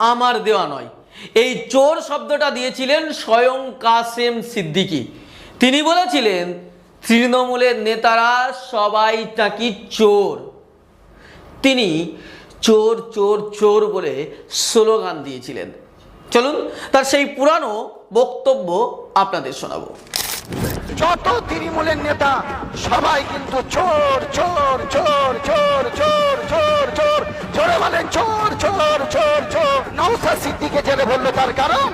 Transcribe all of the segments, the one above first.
আমার দেওয়া নয়। এই চোর শব্দটা দিয়েছিলেন স্বয়ং কাসেম সিদ্দিকী। তিনি বলেছিলেন, তৃণমূলের নেতারা সবাই নাকি চোর। তিনি চোর চোর চোর বলে স্লোগান দিয়েছিলেন। চলুন তার সেই পুরানো বক্তব্য আপনাদের শোনাবো। যত তৃণমূলের নেতা, সবাই কিন্তু চোর চোর চোর চোর চোর চোর চোর, চোরে বলেন চোর চোর চোর চোর। নৌসা সিদ্দিকে জেলে বলল তার কারণ?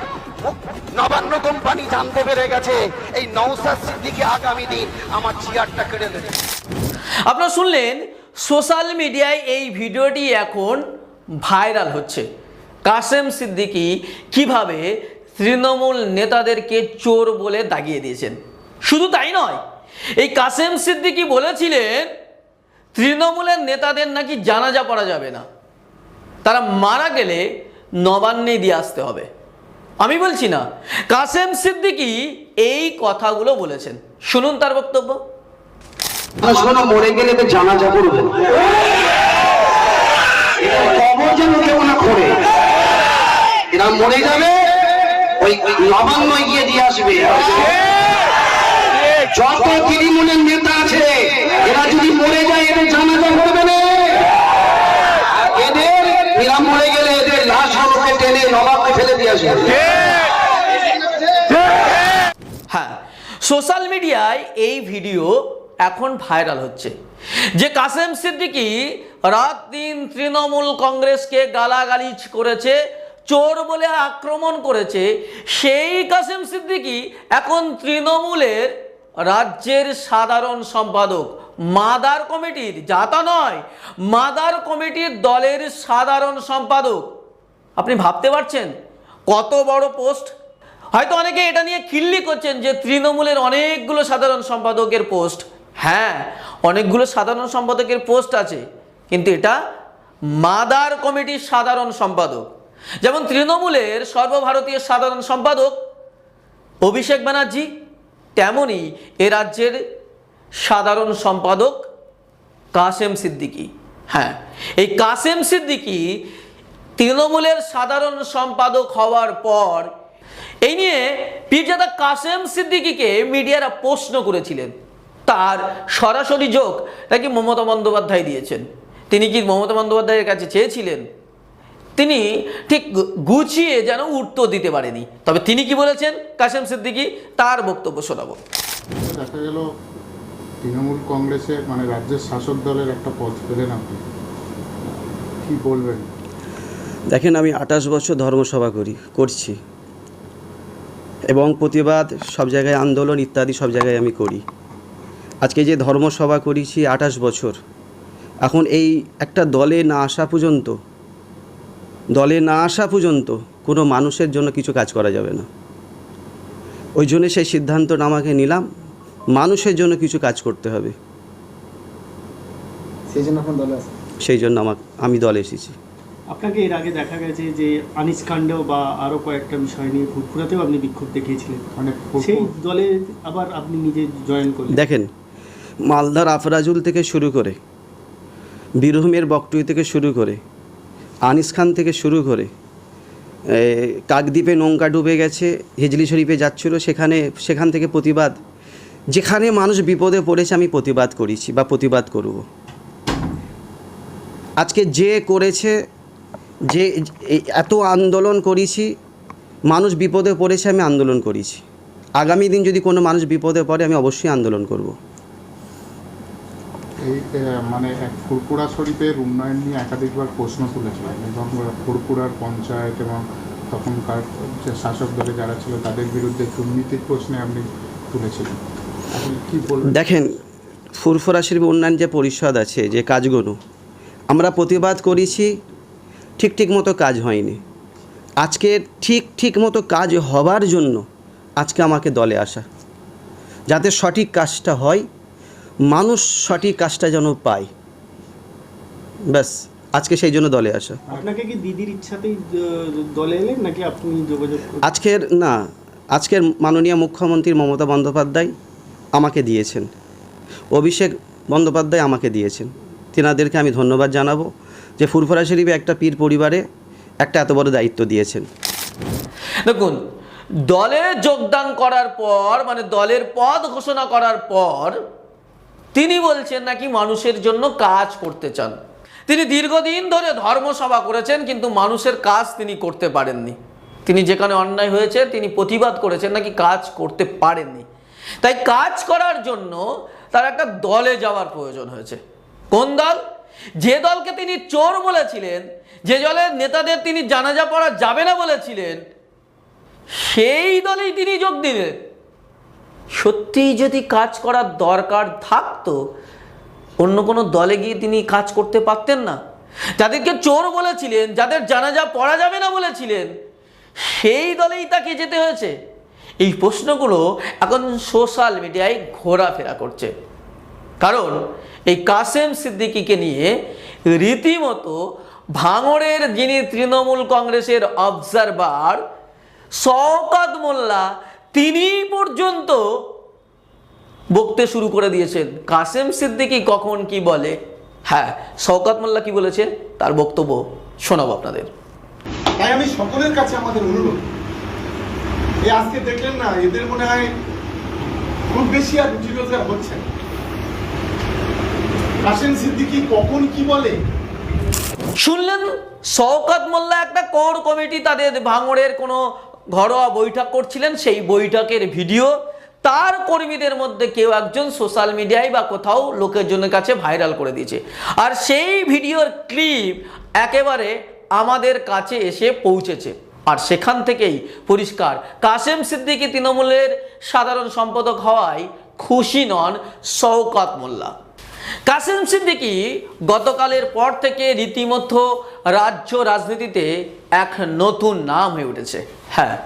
নবান্ন কোম্পানি জানতে পেরে গেছে, এই নৌসা সিদ্দিকে আগামী দিন আমার চেয়ারটা কেড়ে দেবে আপনারা শুনলেন, সোশ্যাল মিডিয়ায় এই ভিডিওটি এখন ভাইরাল হচ্ছে। কাসেম সিদ্দিকি কীভাবে তৃণমূল নেতাদেরকে চোর বলে দাগিয়ে দিয়েছেন? শুধু তাই নয়, এই কাসেম সিদ্দিকী বলেছিলেন, তৃণমূলের নেতাদের নাকি জানাজা পড়া যাবে না। তারা মারা গেলে নবান্নে দিয়ে আসতে হবে। আমি বলছি না, কাসেম সিদ্দিকী এই কথাগুলো বলেছেন। শুনুন তার বক্তব্য। মরে গেলে জানাজা করবে মরে যাবে, ওই নবান্ন গিয়ে দিয়ে আসবে। যত তৃণমূলের নেতা আছে এরা যদি মরে যায় এদের জানাজা করবে না। এদের এরা মরে গেলে এদের লাশ গুলোকে টেনে নবান্নে ফেলে দিয়ে আসবে। হ্যাঁ সোশ্যাল মিডিয়ায় এই ভিডিও এখন ভাইরাল হচ্ছে। যে কাসেম সিদ্দিকী রাত দিন তৃণমূল কংগ্রেসকে গালাগালি করেছে চোর বলে আক্রমণ করেছে সেই কাসেম সিদ্দিকী এখন তৃণমূলের রাজ্যের সাধারণ সম্পাদক। মাদার কমিটির যাতা নয়, মাদার কমিটির দলের সাধারণ সম্পাদক। আপনি ভাবতে পারছেন? কত বড় পোস্ট? হয়তো অনেকে এটা নিয়ে খিল্লি করছেন যে তৃণমূলের অনেকগুলো সাধারণ সম্পাদকের পোস্ট। হ্যাঁ অনেকগুলো সাধারণ সম্পাদকের পোস্ট আছে, কিন্তু এটা মাদার কমিটির সাধারণ সম্পাদক। যেমন তৃণমূলের সর্বভারতীয় সাধারণ সম্পাদক অভিষেক ব্যানার্জি তেমনই এ রাজ্যের সাধারণ সম্পাদক কাসেম সিদ্দিকি। হ্যাঁ এই কাসেম সিদ্দিকি তৃণমূলের সাধারণ সম্পাদক হওয়ার পর এই নিয়ে পীরজাদা কাসেম সিদ্দিকিকে মিডিয়ারা প্রশ্ন করেছিলেন। তার সরাসরি যোগ নাকি মমতা বন্দ্যোপাধ্যায় দিয়েছেন? তিনি কি মমতা বন্দ্যোপাধ্যায়ের কাছে চেয়েছিলেন? তিনি ঠিক গুছিয়ে যেন উত্তর দিতে পারেনি। তবে তিনি কি বলেছেন? কাসেম সিদ্দিকী তার বক্তব্য শোনাবো। দেখা গেল তৃণমূল কংগ্রেসের মানে রাজ্যের শাসক দলের একটা পথ পেলেন আপনি। কি বলবেন? দেখেন আমি আঠাশ বছর ধর্মসভা করি করছি। এবং প্রতিবাদ সব জায়গায় আন্দোলন ইত্যাদি সব জায়গায় আমি করি। আজকে যে ধর্মসভা করেছি আঠাশ বছর এখন এই একটা দলে না আসা পর্যন্ত দলে না আসা পর্যন্ত কোনো মানুষের জন্য কিছু কাজ করা যাবে না। ওই জন্য সেই সিদ্ধান্তটা আমাকে নিলাম মানুষের জন্য কিছু কাজ করতে হবে। সেই জন্য এখন দলে সেই জন্য আমার আমি দলে এসেছি। আপনাকে এর আগে দেখা গেছে যে আনিস কাণ্ড বা আরও কয়েকটা বিষয় নিয়ে ফুটফুরাতেও আপনি বিক্ষোভ দেখিয়েছিলেন। মানে সেই দলে আবার আপনি নিজে জয়েন করলেন। দেখেন মালদার আফরাজুল থেকে শুরু করে বীরভূমের বকটুই থেকে শুরু করে আনিস খান থেকে শুরু করে কাকদ্বীপে নৌকা ডুবে গেছে, হিজলি শরীফে যাচ্ছিল, সেখানে, সেখান থেকে প্রতিবাদ। যেখানে মানুষ বিপদে পড়েছে, আমি প্রতিবাদ করেছি বা প্রতিবাদ করব। আজকে যে করেছে, যে এত আন্দোলন করেছি, মানুষ বিপদে পড়েছে, আমি আন্দোলন করেছি। আগামী দিন যদি কোনো মানুষ বিপদে পড়ে, আমি অবশ্যই আন্দোলন করব। এই মানে ফুরপুরা শরীফের উন্নয়ন নিয়ে একাধিকবার প্রশ্ন তুলেছিলেন এবং ফুরপুরার পঞ্চায়েত এবং তখনকার যে শাসক দলে যারা ছিল তাদের বিরুদ্ধে দুর্নীতির প্রশ্নে আপনি তুলেছিলেন। কি বলবেন? দেখেন, ফুরফুরা শরীফ উন্নয়ন যে পরিষদ আছে, যে কাজগুলো, আমরা প্রতিবাদ করেছি, ঠিক ঠিক মতো কাজ হয়নি। আজকে ঠিক ঠিক মতো কাজ হবার জন্য আজকে আমাকে দলে আসা। যাতে সঠিক কাজটা হয় মানুষ সঠিক কাজটা যেন পায়। ব্যাস আজকে সেই জন্য দলে আসা। আপনাকে কি দিদির ইচ্ছাতেই দলে এলেন নাকি আপনি যোগাযোগ আজকের না আজকের মাননীয় মুখ্যমন্ত্রী মমতা বন্দ্যোপাধ্যায় আমাকে দিয়েছেন। অভিষেক বন্দ্যোপাধ্যায় আমাকে দিয়েছেন। তেনাদেরকে আমি ধন্যবাদ জানাব যে ফুরফুরা শরীফে একটা পীর পরিবারে একটা এত বড় দায়িত্ব দিয়েছেন। দেখুন দলে যোগদান করার পর মানে দলের পদ ঘোষণা করার পর তিনি বলছেন নাকি মানুষের জন্য কাজ করতে চান। তিনি দীর্ঘদিন ধরে ধর্মসভা করেছেন, কিন্তু মানুষের কাজ তিনি করতে পারেননি। তিনি যেখানে অন্যায় হয়েছে, তিনি প্রতিবাদ করেছেন নাকি কাজ করতে পারেননি। তাই কাজ করার জন্য তার একটা দলে যাওয়ার প্রয়োজন হয়েছে। কোন দল? যে দলকে তিনি চোর বলেছিলেন, যে দলের নেতাদের তিনি জানাজা পড়া যাবে না বলেছিলেন, সেই দলেই তিনি যোগ দিলেন। সত্যিই যদি কাজ করার দরকার থাকতো, অন্য কোনো দলে গিয়ে তিনি কাজ করতে পারতেন না। যাদেরকে চোর বলেছিলেন, যাদের জানাজা পড়া যাবে না বলেছিলেন, সেই দলেই তাকে যেতে হয়েছে। এই প্রশ্নগুলো এখন সোশ্যাল মিডিয়ায় ঘোরাফেরা করছে। কারণ এই কাসেম সিদ্দিকিকে নিয়ে রীতিমতো ভাঙড়ের যিনি তৃণমূল কংগ্রেসের অবজারভার শওকত মোল্লা তিনি পর্যন্ত বকতে শুরু করে দিয়েছেন। কাসেম সিদ্দিকি কখন কি বলে? হ্যাঁ শওকত মোল্লা কি বলেছে? তার বক্তব্য শোনাবো আপনাদের। তাই আমি সকলের কাছে আমাদের অনুরোধ এই আজকে দেখলেন না এদের মনে হয় খুব বেশি আর রুটি রোজগার হচ্ছে না। কাশেম সিদ্দিকি কখন কি বলে? শুনলেন শওকত মোল্লা একটা কোর কমিটি তাদের ভাঙড়ের কোনো ঘরোয়া বৈঠক করছিলেন, সেই বৈঠকের ভিডিও। তার কর্মীদের মধ্যে কেউ একজন সোশ্যাল মিডিয়ায় বা কোথাও লোকের কাছে ভাইরাল করে দিয়েছে। আর সেই ভিডিওর ক্লিপ একেবারে আমাদের কাছে এসে পৌঁছেছে। আর সেখান থেকেই পরিষ্কার, কাসেম সিদ্দিকী তৃণমূলের সাধারণ সম্পাদক হওয়ায় খুশি নন শওকত মোল্লা। কাসিম সিদ্দিকি গতকালের পর থেকে রীতিমতো রাজ্য রাজনীতিতে এক নতুন নাম হয়ে উঠেছে। হ্যাঁ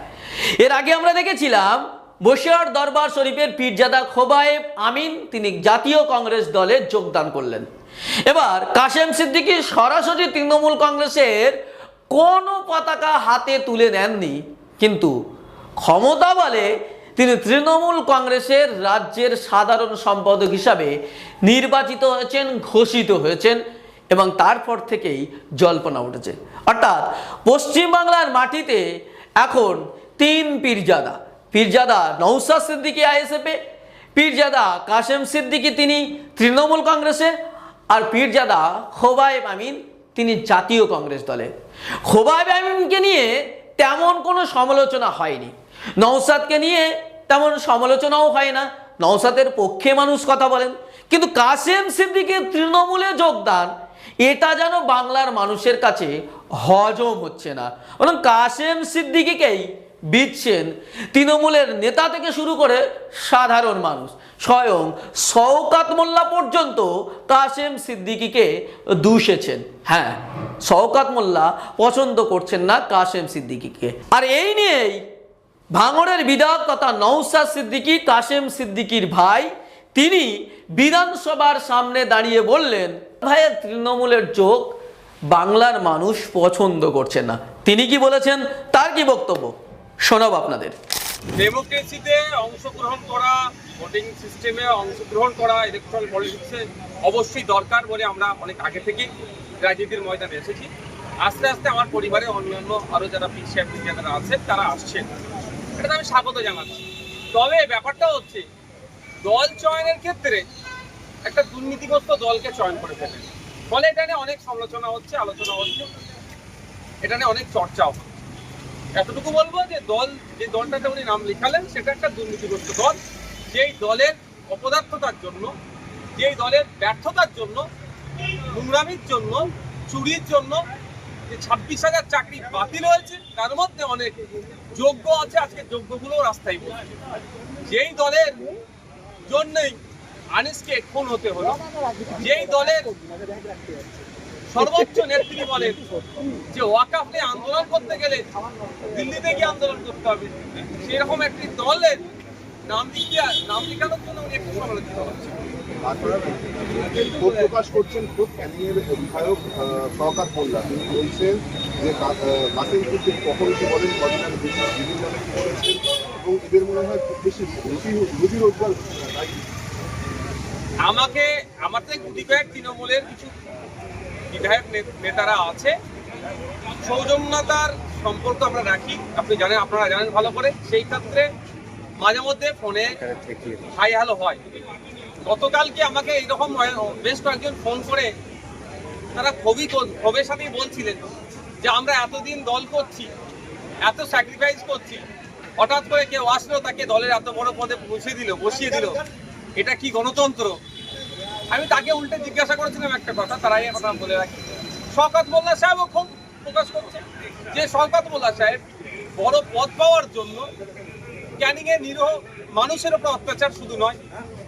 এর আগে আমরা দেখেছিলাম বসিয়ার দরবার শরীফের পীরজাদা খোবায়েব আমিন, তিনি জাতীয় কংগ্রেস দলে যোগদান করলেন। এবার কাশেম সিদ্দিকি সরাসরি তৃণমূল কংগ্রেসের কোনো পতাকা হাতে তুলে নেননি, কিন্তু ক্ষমতা বলে তিনি তৃণমূল কংগ্রেসের রাজ্যের সাধারণ সম্পাদক হিসাবে নির্বাচিত হয়েছেন, ঘোষিত হয়েছেন এবং তারপর থেকেই জল্পনা উঠেছে। অর্থাৎ পশ্চিমবাংলার মাটিতে এখন তিন পীরজাদা। পীরজাদা নৌসাদ সিদ্দিকী আইএসএফে পীরজাদা কাশেম সিদ্দিকী তিনি তৃণমূল কংগ্রেসে, আর পীরজাদা খোবায়েব আমিন তিনি জাতীয় কংগ্রেস দলে। খোবায়েব আমিনকে নিয়ে তেমন কোনো সমালোচনা হয়নি। নৌসাদকে নিয়ে তেমন সমালোচনাও হয় না। নৌসাদের পক্ষে মানুষ কথা বলেন। কিন্তু কাসেম সিদ্দিকের তৃণমূলে যোগদান, এটা যেন বাংলার মানুষের কাছে হজম হচ্ছে না। বরং কাসেম সিদ্দিকিকেই বিচ্ছেন। তৃণমূলের নেতা থেকে শুরু করে সাধারণ মানুষ। স্বয়ং শওকাত মোল্লা পর্যন্ত কাসেম সিদ্দিকিকে দূষেছেন। হ্যাঁ শওকাত মোল্লা পছন্দ করছেন না কাসেম সিদ্দিকিকে। আর এই নিয়েই ভাঙড়ের বিধায়ক তথা নৌসাদ সিদ্দিকী কাশেম সিদ্দিকীর ভাই, তিনি বিধানসভার সামনে দাঁড়িয়ে বললেন ভাইয়ের তৃণমূলের যোগ বাংলার মানুষ পছন্দ করছে না। তিনি কি বলেছেন? তার কি বক্তব্য? শোনাব আপনাদের। ডেমোক্রেসিতে অংশগ্রহণ করা, ভোটিং সিস্টেমে অংশগ্রহণ করা ইলেকট্রাল পলিটিক্সে অবশ্যই দরকার বলে আমরা অনেক আগে থেকেই রাজনীতির ময়দানে এসেছি। আস্তে আস্তে আমার পরিবারে অন্যান্য আরও যারা পিছিয়ে যারা আছেন, তারা আসছেন। এটাতে আমি স্বাগত জানাচ্ছি। তবে ব্যাপারটা হচ্ছে, দল চয়নের ক্ষেত্রে একটা দুর্নীতিগ্রস্ত দলকে চয়ন করে ফেলেন ফলে এটা নিয়ে অনেক সমালোচনা হচ্ছে, আলোচনা হচ্ছে, এটা নিয়ে অনেক চর্চাও এতটুকু বলব যে দল, যে দলটাতে উনি নাম লিখালেন, সেটা একটা দুর্নীতিগ্রস্ত দল। যেই দলের অপদার্থতার জন্য, যেই দলের ব্যর্থতার জন্য, নোংরামির জন্য, চুরির জন্য যে ছাব্বিশ হাজার চাকরি বাতিল হয়েছে, তার মধ্যে অনেক যোগ্য আছে, আজকে যোগ্যগুলো রাস্তায় বসছে যেই দলের জন্যই আনিসকে খুন হতে হলো, যেই দলের সর্বোচ্চ নেত্রী বলেন যে ওয়াকাফ নিয়ে আন্দোলন করতে গেলে দিল্লিতে গিয়ে আন্দোলন করতে হবে, সেরকম একটি দলের নাম লিখিয়ে নাম লিখানোর জন্য উনি একটু সমালোচিত হচ্ছেন? ক্ষোভ প্রকাশ করছেন খুব ক্যানিংয়ের বিধায়ক শওকাত মোল্লা। তিনি বলছেন যে কা- আহ, কখন কি বলেন কদিন আগে বিভিন্ন কি বলেছেন এবং এদের মনে হয় খুব বেশি রুজি রুজি রোজগার আমাকে আমার থেকে গুটি কয়েক তৃণমূলের কিছু বিধায়ক নেতারা আছে। সৌজন্যতার সম্পর্ক আমরা রাখি। আপনি জানেন আপনারা জানেন ভালো করে। সেই ক্ষেত্রে মাঝে মধ্যে ফোনে হাই হ্যালো হয়। গতকালকে আমাকে এইরকম বেশ কয়েকজন ফোন করে, তারা তো- ক্ষোভের সাথেই বলছিলেন যে আমরা এতদিন দল করছি, এত স্যাক্রিফাইস করছি, হঠাৎ করে কেউ আসলো, তাকে দলের এত বড় পদে বসিয়ে দিল বসিয়ে দিল। এটা কি গণতন্ত্র? আমি তাকে উল্টে জিজ্ঞাসা করেছিলাম একটা কথা, তারাই কথা বলে রাখি। শওকত মোল্লা সাহেবও খুব প্রকাশ করছে যে শওকত মোল্লা সাহেব বড় পদ পাওয়ার জন্য ক্যানিং এ নিরহ মানুষের উপর অত্যাচার শুধু নয়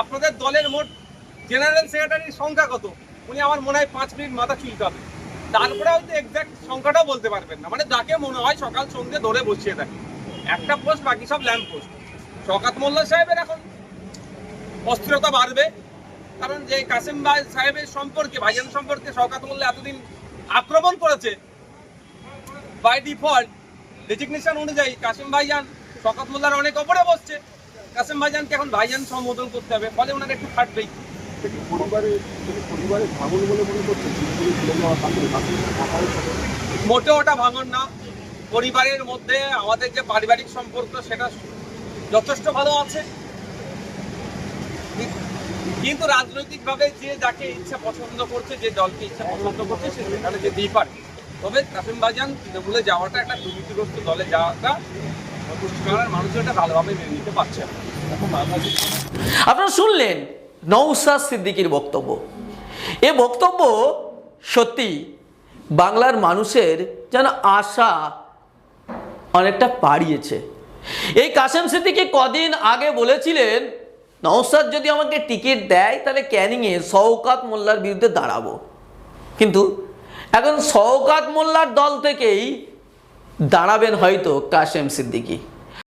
আপনাদের দলের মোট জেনারেল সেক্রেটারির সংখ্যা কত? উনি আমার মনে হয় পাঁচ মিনিট মাথা চুলকাবে। তারপরে হয়তো এক্সাক্ট সংখ্যাটাও বলতে পারবেন না। মানে যাকে মনে হয় সকাল সন্ধ্যে ধরে বসিয়ে দেয়। একটা পোস্ট বাকি সব ল্যাম্প পোস্ট শকাত মোল্লা সাহেবের এখন অস্থিরতা বাড়বে। কারণ যে কাসিম ভাই সাহেবের সম্পর্কে, ভাইজান সম্পর্কে শওকাত মোল্লা এতদিন আক্রমণ করেছে বাই ডিফল্ট ডেজিগনেশন অনুযায়ী কাসিম ভাইজান শওকাত মোল্লার অনেক ওপরে বসছে। কাসিম ভাইজানকে এখন ভাইজান সম্বোধন করতে হবে ফলে ওনার একটু হয়েছে মোটেও ওটা ভাঙন না। পরিবারের মধ্যে আমাদের যে পারিবারিক সম্পর্ক সেটা যথেষ্ট ভালো আছে। কিন্তু রাজনৈতিকভাবে যে যাকে ইচ্ছা পছন্দ করছে যে দলকে ইচ্ছা পছন্দ করছে সে সেখানে যেতেই পারে। তবে কাসিম বাজান তৃণমূলে যাওয়াটা একটা দুর্নীতিগ্রস্ত দলে যাওয়াটা আপনারা শুনলেন নৌসাদ সিদ্দিকির বক্তব্য। এ বক্তব্য সত্যি বাংলার মানুষের যেন আশা অনেকটা পাড়িয়েছে। এই কাসেম সিদ্দিকি কদিন আগে বলেছিলেন নৌসাদ যদি আমাকে টিকিট দেয়, তাহলে ক্যানিংয়ে শওকাত মোল্লার বিরুদ্ধে দাঁড়াবো। কিন্তু এখন শওকাত মোল্লার দল থেকেই দাঁড়াবেন হয়তো কাশেম সিদ্দিকি।